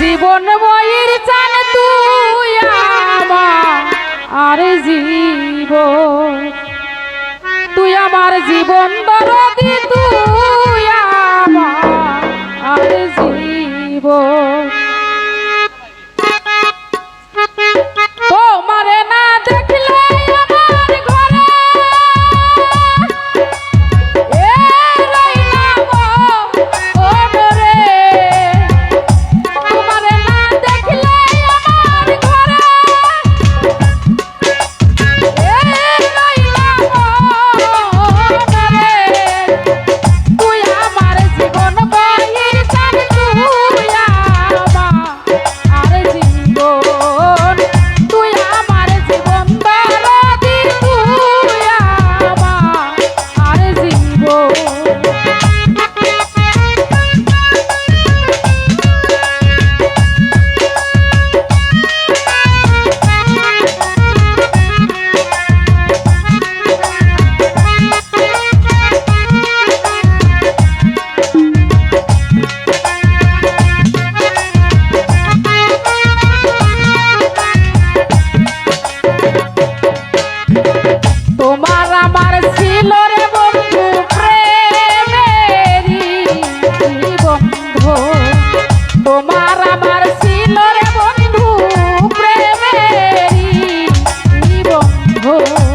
জীবন ময়ূর চান তুই আর জীব। তুই আমার জীবন দরদি তুই আমার জীব। हो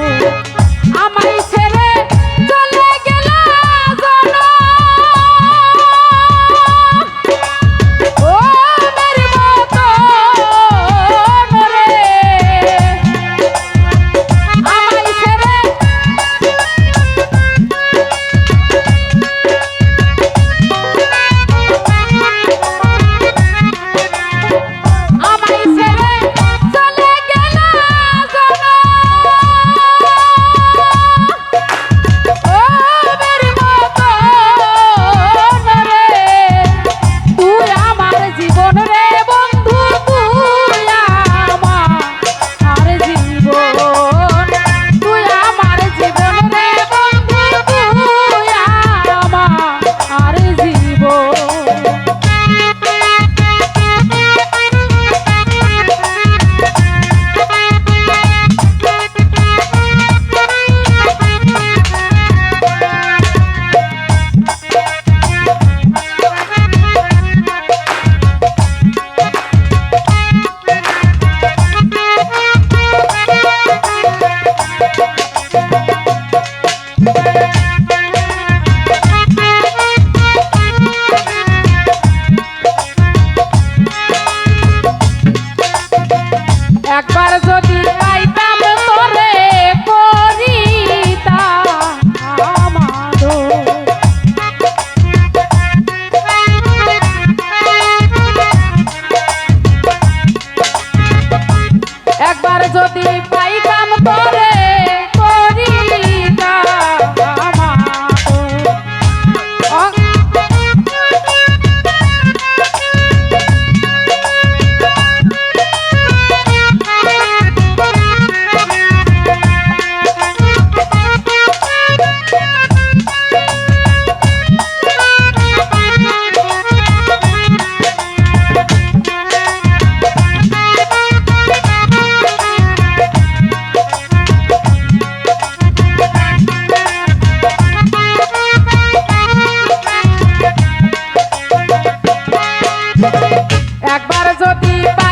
একবার যদি পা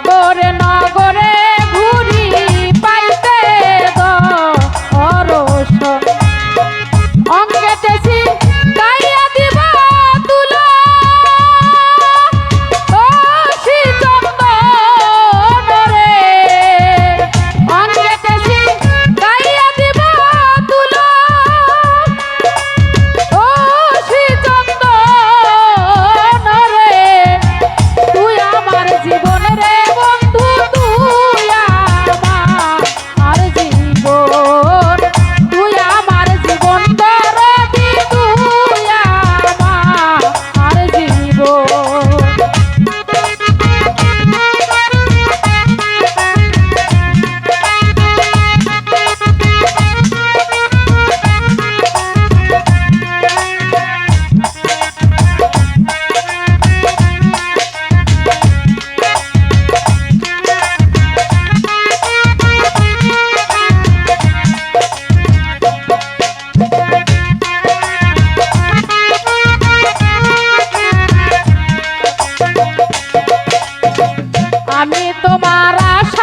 Bravo! Maharashtra.